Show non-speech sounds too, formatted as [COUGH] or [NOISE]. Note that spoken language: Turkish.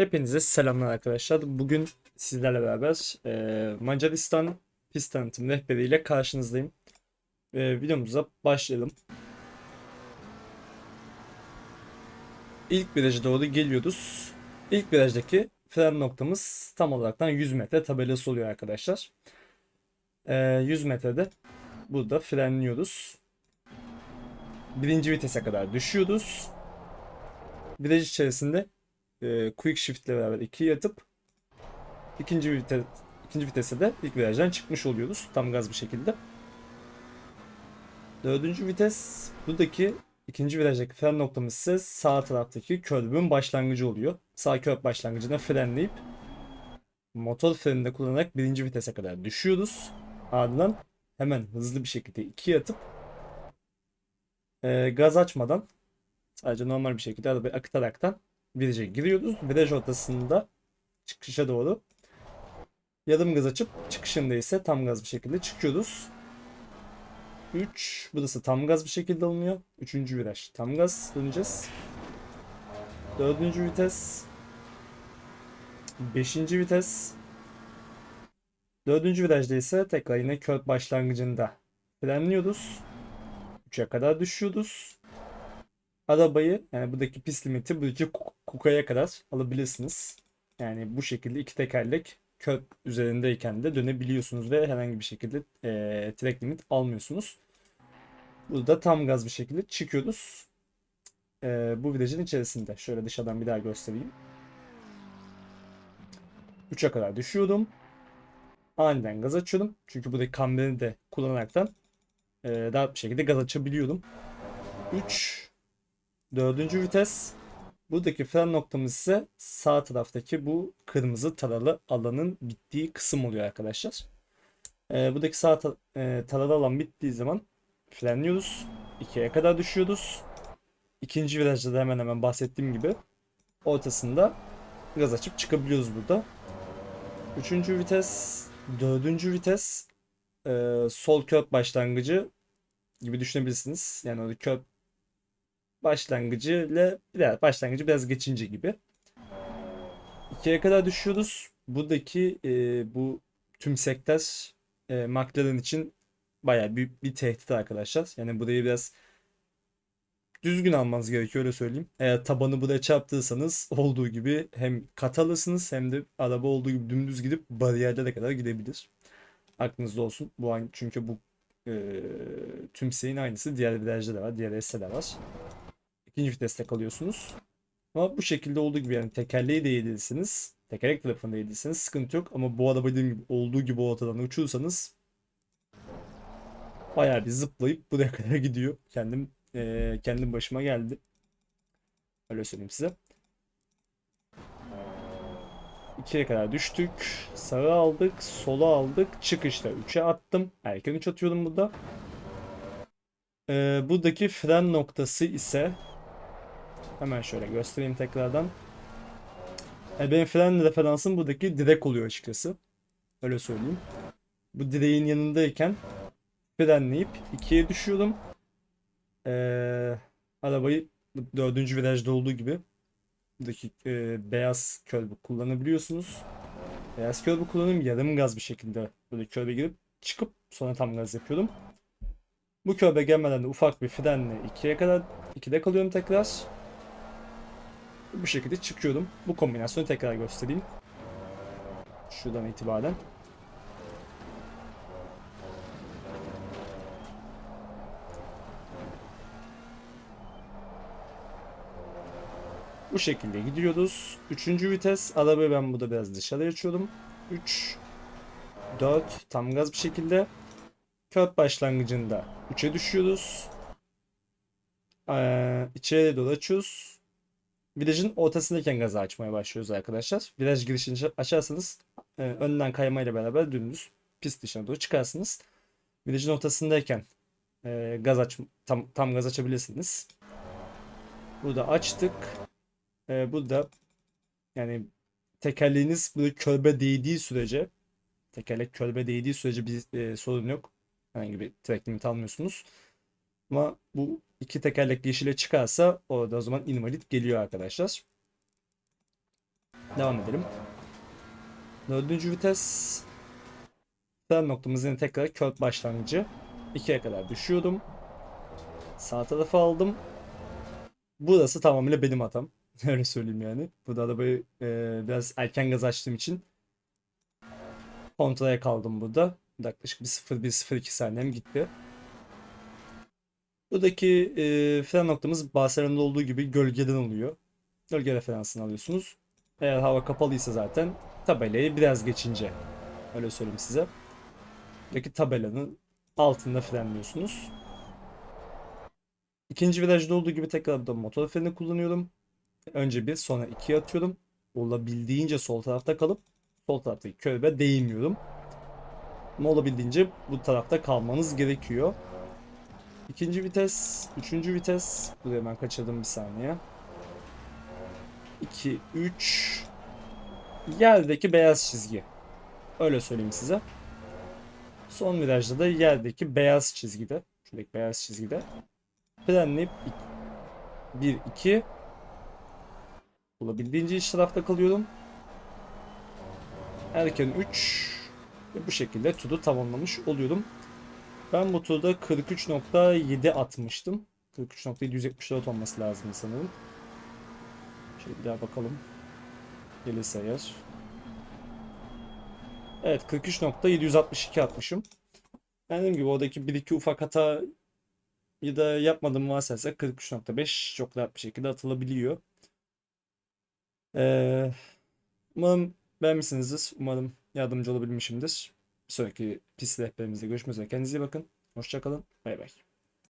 Hepinize selamlar arkadaşlar. Bugün sizlerle beraber e, Macaristan pist tanıtım rehberiyle karşınızdayım. E, videomuza başlayalım. İlk viraja doğru geliyoruz. İlk virajdaki fren noktamız tam olaraktan 100 metre tabelası oluyor arkadaşlar. E, 100 metrede burada frenliyoruz. Birinci vitese kadar düşüyoruz. Viraj içerisinde e, quick shift ile beraber 2'ye yatıp ikinci vites ikinci vitese de ilk virajdan çıkmış oluyoruz tam gaz bir şekilde. Dördüncü vites buradaki ikinci virajdaki fren noktamız ise sağ taraftaki körbün başlangıcı oluyor. Sağ körb başlangıcına frenleyip motor frenini de kullanarak birinci vitese kadar düşüyoruz. Ardından hemen hızlı bir şekilde 2'ye atıp e, gaz açmadan sadece normal bir şekilde arabayı akıtaraktan viraja giriyoruz. Viraj ortasında çıkışa doğru yarım gaz açıp çıkışında ise tam gaz bir şekilde çıkıyoruz. 3 burası tam gaz bir şekilde alınıyor. 3. viraj tam gaz döneceğiz. 4. vites 5. vites 4. virajda ise tekrar yine kör başlangıcında frenliyoruz. 3'e kadar düşüyoruz arabayı yani buradaki pist limiti buradaki kukaya kadar alabilirsiniz. Yani bu şekilde iki tekerlek kök üzerindeyken de dönebiliyorsunuz ve herhangi bir şekilde eee track limit almıyorsunuz. Burada tam gaz bir şekilde çıkıyoruz. Eee, bu virajın içerisinde. Şöyle dışarıdan bir daha göstereyim. 3'e kadar düşüyordum. Aniden gaz açıyordum. Çünkü buradaki kamberi de kullanaraktan eee rahat bir şekilde gaz açabiliyordum. 3 Dördüncü vites. Buradaki fren noktamız ise sağ taraftaki bu kırmızı taralı alanın bittiği kısım oluyor arkadaşlar. Ee, buradaki sağ ta- e, taralı alan bittiği zaman frenliyoruz. 2'ye kadar düşüyoruz. İkinci virajda da hemen hemen bahsettiğim gibi ortasında gaz açıp çıkabiliyoruz burada. Üçüncü vites, dördüncü vites e, sol kök başlangıcı gibi düşünebilirsiniz. Yani orada kök başlangıcı ile biraz başlangıcı biraz geçince gibi. İkiye kadar düşüyoruz. Buradaki e, bu tümsekler e, McLaren için bayağı büyük bir tehdit arkadaşlar. Yani burayı biraz düzgün almanız gerekiyor öyle söyleyeyim. Eğer tabanı buraya çarptıysanız olduğu gibi hem kat alırsınız hem de araba olduğu gibi dümdüz gidip bariyerlere kadar gidebilir. Aklınızda olsun. Bu an çünkü bu e, tümseyin aynısı diğer virajda da var. Diğer S'de de var. İkinci viteste kalıyorsunuz. Ama bu şekilde olduğu gibi yani tekerleği de yedirsiniz. Tekerlek tarafında yedirsiniz. Sıkıntı yok. Ama bu araba dediğim gibi olduğu gibi ortadan uçursanız bayağı bir zıplayıp buraya [LAUGHS] kadar gidiyor. Kendim eee, kendim başıma geldi. Öyle söyleyeyim size. İkiye kadar düştük. Sağa aldık. Sola aldık. Çıkışta 3'e attım. Erken 3 atıyorum burada. Ee, buradaki fren noktası ise hemen şöyle göstereyim tekrardan. Yani benim fren referansım buradaki direk oluyor açıkçası. Öyle söyleyeyim. Bu direğin yanındayken frenleyip ikiye düşüyorum. Ee, arabayı dördüncü virajda olduğu gibi buradaki e, beyaz körbü kullanabiliyorsunuz. Beyaz körbü kullanıp yarım gaz bir şekilde böyle körbe girip çıkıp sonra tam gaz yapıyordum. Bu körbe gelmeden de ufak bir frenle 2'ye kadar 2'de kalıyorum tekrar. Bu şekilde çıkıyorum. Bu kombinasyonu tekrar göstereyim. Şuradan itibaren. Bu şekilde gidiyoruz. Üçüncü vites. Arabayı ben burada biraz dışarı açıyorum. 3 4 tam gaz bir şekilde. Kök başlangıcında 3'e düşüyoruz. Ee, içeriye doğru açıyoruz. Virajın ortasındayken gazı açmaya başlıyoruz arkadaşlar. Viraj girişini açarsanız e, önden kaymayla beraber dümdüz pist dışına doğru çıkarsınız. Virajın ortasındayken e, gaz aç tam, tam gaz açabilirsiniz. Burada açtık. E, burada yani tekerleğiniz böyle körbe değdiği sürece tekerlek körbe değdiği sürece bir e, sorun yok. Herhangi bir track limit almıyorsunuz. Ama bu iki tekerlekli yeşile çıkarsa orada o zaman invalid geliyor arkadaşlar. Devam edelim. Dördüncü vites. Fren noktamız yine tekrar kök başlangıcı. 2'ye kadar düşüyordum. Sağ tarafa aldım. Burası tamamıyla benim hatam. [LAUGHS] Öyle söyleyeyim yani. Burada arabayı e, biraz erken gaz açtığım için kontraya kaldım burada. Yaklaşık bir 0-1-0-2 saniyem gitti. Buradaki e, fren noktamız Barcelona'da olduğu gibi gölgeden oluyor. Gölge referansını alıyorsunuz. Eğer hava kapalıysa zaten tabelayı biraz geçince öyle söyleyeyim size. Buradaki tabelanın altında frenliyorsunuz. İkinci virajda olduğu gibi tekrar da motor freni kullanıyorum. Önce bir sonra iki atıyorum. Olabildiğince sol tarafta kalıp sol taraftaki körbe değmiyorum. Ama olabildiğince bu tarafta kalmanız gerekiyor. İkinci vites, üçüncü vites. Buraya hemen kaçırdım bir saniye. 2, 3. Yerdeki beyaz çizgi. Öyle söyleyeyim size. Son virajda da yerdeki beyaz çizgide. Şuradaki beyaz çizgide. Frenleyip 1, 2. Olabildiğince iç tarafta kalıyorum. Erken 3. Ve bu şekilde turu tamamlamış oluyorum. Ben bu turda 43.7 atmıştım. 43.774 olması lazım sanırım. Şöyle bir daha bakalım. Gelirse eğer. Evet 43.762 atmışım. Dediğim gibi oradaki bir iki ufak hata ya da yapmadığım varsayarsak 43.5 çok rahat bir şekilde atılabiliyor. Ee, umarım beğenmişsinizdir. Umarım yardımcı olabilmişimdir. Sonraki pist rehberimizde görüşmek üzere. Kendinize iyi bakın. Hoşçakalın. Bay bay.